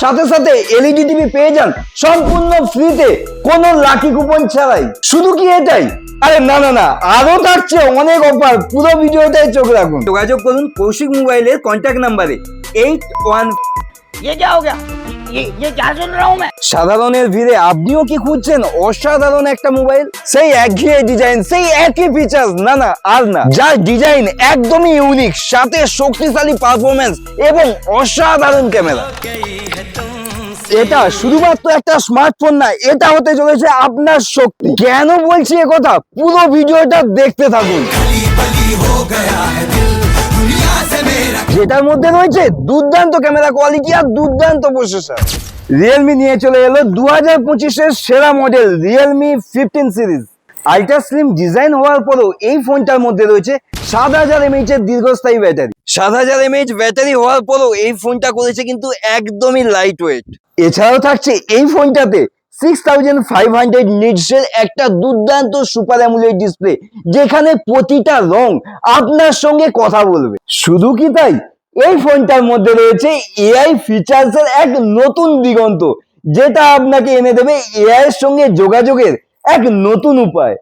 সাথে সাথে LED TV পেয়ে যান সম্পূর্ণ ফ্রিতে কোনো লাকি কুপন ছাড়াই। শুধু কি এটাই? আরে না না না আরও থাকছে অনেক অফার পুরো ভিডিওটাই চোখ রাখুন। যোগাযোগ করুন কৌশিক মোবাইলের কন্ট্যাক্ট নাম্বারে এইট ওয়ান সাধারণের ভিড়ে আপনিও কি খুঁজছেন? অসাধারণ একটা মোবাইল? সেই একই ডিজাইন সেই একই ফিচার না না আর না। যার ডিজাইন একদমই ইউনিক সাথে শক্তিশালী পারফরমেন্স এবং অসাধারণ ক্যামেরা এটা শুধুমাত্র একটা স্মার্টফোন না, এটা হতে চলেছে আপনার শক্তি। কেন বলছি কথা? পুরো ভিডিওটা দেখতে থাকুন। যেটার মধ্যে রয়েছে দুর্দান্ত ক্যামেরা কোয়ালিটি আর দুর্দান্ত প্রসেসর রিয়েলমি নিয়ে চলে এলো দু হাজার পঁচিশের সেরা model Realme fifteen series ultra slim design হওয়ার পরেও এই ফোনটার মধ্যে রয়েছে সাত হাজার এমএইচ এর দীর্ঘস্থায়ী ব্যাটারি। সাত হাজার এমএইচ ব্যাটারি হওয়ার পরেও এই ফোনটা করেছে কিন্তু একদমই লাইট ওয়েট এছাড়াও থাকছে এই ফোনটাতে সিক্স থাউজেন্ড ফাইভ হান্ড্রেড নিটসের একটা দুর্দান্ত সুপার অ্যামুলেট ডিসপ্লে যেখানে প্রতিটা রং আপনার সঙ্গে কথা বলবে। শুধু কি তাই? এই ফোনটার মধ্যে রয়েছে এআই ফিচার্স এর এক নতুন দিগন্ত, যেটা আপনাকে এনে দেবে এআই এর সঙ্গে যোগাযোগের এক নতুন উপায়,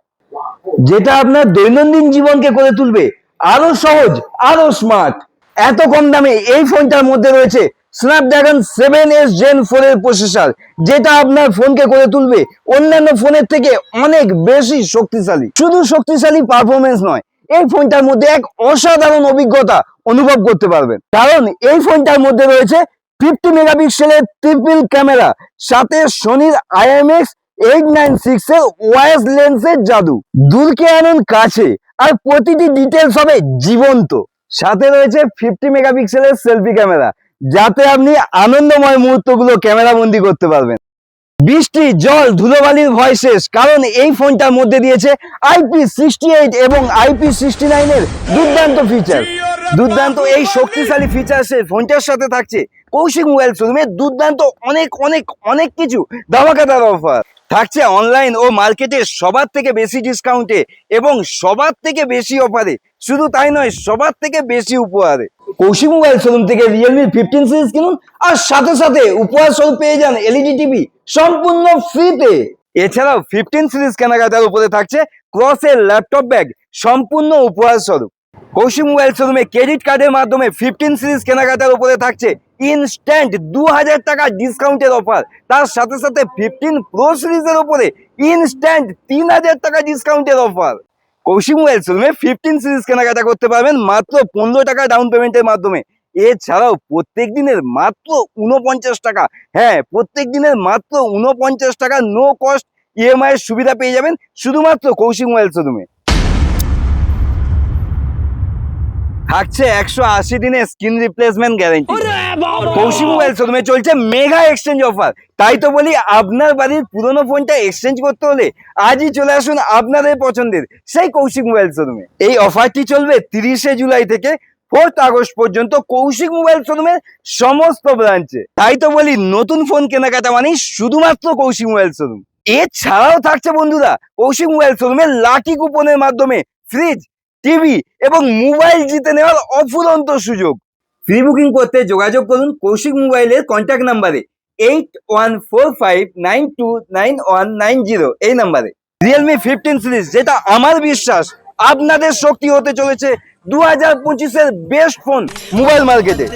যেটা আপনার দৈনন্দিন জীবনকে করে তুলবে। আরও সহজ, আরও স্মার্ট এত কম দামে এই ফোনটার মধ্যে রয়েছে Snapdragon seven S Gen four এর প্রসেসর যেটা আপনার ফোনকে করে তুলবে। অন্যান্য ফোনের থেকে অনেক বেশি শক্তিশালী। শুধু শক্তিশালী পারফরমেন্স নয়, এই ফোনটার মধ্যে এক অসাধারণ অভিজ্ঞতা অনুভব করতে পারবেন। কারণ এই ফোনটার মধ্যে রয়েছে ফিফটি মেগাপিক্সেলের ট্রিপল ক্যামেরা সাথে সোনির আইএমএক্স এইট নাইন সিক্স এর ওয়াইস লেন্সের জাদু। দূরকে আনুন কাছে আর প্রতিটি ডিটেলস হবে জীবন্ত। সাথে রয়েছে ফিফটি মেগাপিক্সেলের সেলফি ক্যামেরা যাতে আপনি আনন্দময় মুহূর্তগুলো ক্যামেরা বন্দি করতে পারবেন। বৃষ্টি, জল, ধুলোবালির ভয় শেষ, কারণ এই ফোনটার মধ্যে দিয়েছে আইপি সিক্সটি এইট এবং আইপি সিক্সটি নাইনের দুর্দান্ত ফিচার দুর্দান্ত এই শক্তিশালী ফিচার্সের ফোনটার সাথে থাকছে কৌশিক মোবাইল শোরুমে দুর্দান্ত অনেক অনেক অনেক কিছু ধামাকাদার অফার থাকছে অনলাইন ও মার্কেটে সবার থেকে বেশি ডিসকাউন্টে এবং সবার থেকে বেশি অফারে শুধু তাই নয়, সবার থেকে বেশি উপহারে কৌশিক মোবাইল শোরুম থেকে রিয়েলমি ফিফটিন সিরিজ কিনুন আর সাথে সাথে উপহার স্বরূপ পেয়ে যান এলইডি টিভি সম্পূর্ণ ফ্রিতে এছাড়াও ফিফটিন সিরিজ কেনাকাটার উপরে থাকছে ক্রসের ল্যাপটপ ব্যাগ সম্পূর্ণ উপহার স্বরূপ। কৌশিক মোবাইল শোরুমে ক্রেডিট কার্ডের মাধ্যমে ফিফটিন সিরিজ কেনাকাটার উপরে থাকছে ইনস্ট্যান্ট দু হাজার টাকা ডিসকাউন্টের অফার তার সাথে সাথে ফিফটিন প্রো সিরিজের উপরে ইনস্ট্যান্ট তিন হাজার টাকা ডিসকাউন্টের অফার কৌশিক মোবাইল শোরুমে ফিফটিন সিরিজ কেনাকাটা করতে পারবেন মাত্র পনেরো টাকা ডাউন পেমেন্টের মাধ্যমে। এছাড়াও প্রত্যেক দিনের মাত্র উনপঞ্চাশ টাকা। হ্যাঁ প্রত্যেক দিনের মাত্র উনপঞ্চাশ টাকা নো কস্ট ইএমআই এর সুবিধা পেয়ে যাবেন শুধুমাত্র কৌশিক মোবাইল শোরুমে। থাকছে একশো আশি দিনের screen replacement guarantee Kaushik mobile শোরুমে চলছে মেগা এক্সচেঞ্জ অফার তাই তো বলি, আপনার বাড়ির পুরনো ফোনটা এক্সচেঞ্জ করতে হলে আজই চলে আসুন আপনাদের পছন্দের। সেই কৌশিক মোবাইল শোরুমে এই অফারটি চলবে তিরিশে জুলাই থেকে ফোর্থ আগস্ট পর্যন্ত কৌশিক মোবাইল শোরুমের সমস্ত ব্রাঞ্চে তাই তো বলি, নতুন ফোন কেনাকাটা মানে শুধুমাত্র কৌশিক মোবাইল শোরুম এছাড়াও থাকছে বন্ধুরা, কৌশিক মোবাইল শোরুমের লাকি কুপনের মাধ্যমে ফ্রিজ টিভি এবং মোবাইল জিতে নেওয়ার অফুরন্ত সুযোগ। ফ্রি বুকিং করতে যোগাযোগ করুন কৌশিক মোবাইলের কন্ট্যাক্ট নাম্বারে eight one four five nine two nine one nine zero এই নাম্বারে রিয়েলমি ফিফটিন সিরিজ যেটা আমার বিশ্বাস আপনাদের শক্তি হতে চলেছে দু হাজার পঁচিশের বেস্ট ফোন মোবাইল মার্কেটে